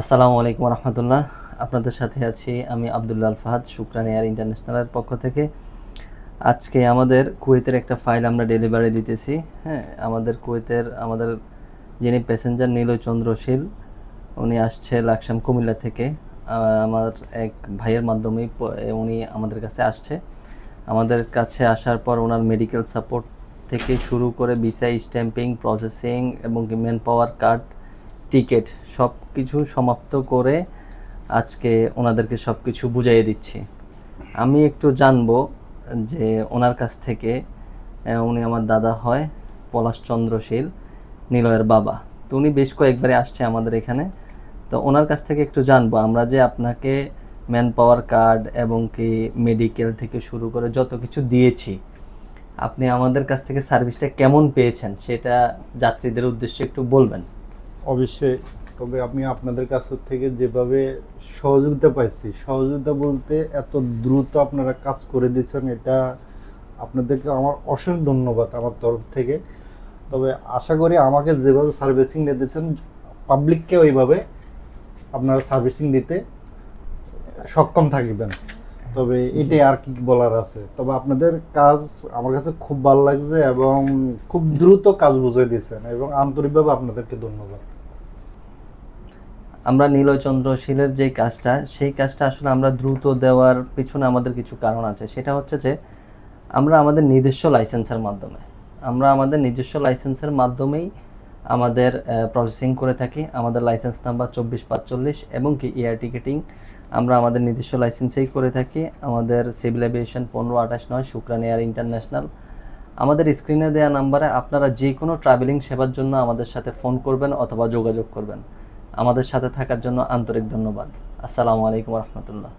আসসালামু আলাইকুম রহমতুল্লাহ। আপনাদের সাথে আছি আমি আবদুল্লাহ আল ফাহাদ শুক্রান এয়ার ইন্টারন্যাশনালের পক্ষ থেকে। আজকে আমাদের কুয়েতের একটা ফাইল আমরা ডেলিভারি দিতেছি হ্যাঁ আমাদের কুয়েতের, আমাদের যিনি প্যাসেঞ্জার নীলয় চন্দ্রশীল, উনি আসছে লাকসাম কুমিল্লা থেকে। আমার এক ভাইয়ের মাধ্যমেই উনি আমাদের কাছে আসছে। আমাদের কাছে আসার পর ওনার মেডিকেল সাপোর্ট থেকে শুরু করে বিসাই স্ট্যাম্পিং প্রসেসিং এবং ম্যান পাওয়ার কার্ড টিকিট সব কিছু সমাপ্ত করে আজকে ওনাদেরকে সব কিছু বুঝাইয়ে দিচ্ছি। আমি একটু জানব যে ওনার কাছ থেকে উনি আমার দাদা হয় পলাশচন্দ্রশীল নিলয়ের বাবা। তো উনি বেশ কয়েকবারে আসছে আমাদের এখানে। তো ওনার কাছ থেকে একটু জানব, আমরা যে আপনাকে ম্যান পাওয়ার কার্ড এবং কি মেডিকেল থেকে শুরু করে যত কিছু দিয়েছি, আপনি আমাদের কাছ থেকে সার্ভিসটা কেমন পেয়েছেন সেটা যাত্রীদের উদ্দেশ্যে একটু বলবেন। অবশ্যই। তবে আমি আপনাদের কাছ থেকে যেভাবে সহযোগিতা পাইছি, সহযোগিতা বলতে এত দ্রুত আপনারা কাজ করে দিচ্ছেন এটা আপনাদেরকে আমার অশেষ ধন্যবাদ আমার তরফ থেকে। তবে আশা করি আমাকে যেভাবে সার্ভিসিং দিতেছেন পাবলিককে ওইভাবে আপনারা সার্ভিসিং দিতে সক্ষম থাকবেন। তবে এটাই আর কি বলার আছে। তবে আপনাদের কাজ আমার কাছে খুব ভালো লাগছে এবং খুব দ্রুত কাজ বুঝিয়ে দিয়েছেন এবং আন্তরিকভাবে আপনাদেরকে ধন্যবাদ। আমরা নীলচন্দ্রশীলের যে কাজটা, সেই কাজটা আসলে আমরা দ্রুত দেওয়ার পিছনে আমাদের কিছু কারণ আছে। সেটা হচ্ছে যে, আমরা আমাদের নিজস্ব লাইসেন্সের মাধ্যমে। আমরা আমাদের নিজস্ব লাইসেন্সের মাধ্যমেই আমাদের প্রসেসিং করে থাকি। আমাদের লাইসেন্স নাম্বার চব্বিশ পাঁচচল্লিশ এবং কি এয়ার টিকেটিং আমরা আমাদের নিজস্ব লাইসেন্সেই করে থাকি। আমাদের সিভিল এভিয়েশন পনেরো, আঠাশ, নয় শুক্রান এয়ার ইন্টারন্যাশনাল আমাদের স্ক্রিনে দেওয়া নাম্বারে আপনারা যে কোনো ট্রাভেলিং সেবার জন্য আমাদের সাথে ফোন করবেন অথবা যোগাযোগ করবেন। আমাদের সাথে থাকার জন্য আন্তরিক ধন্যবাদ। আসসালামু আলাইকুম রহমতুল্লাহ।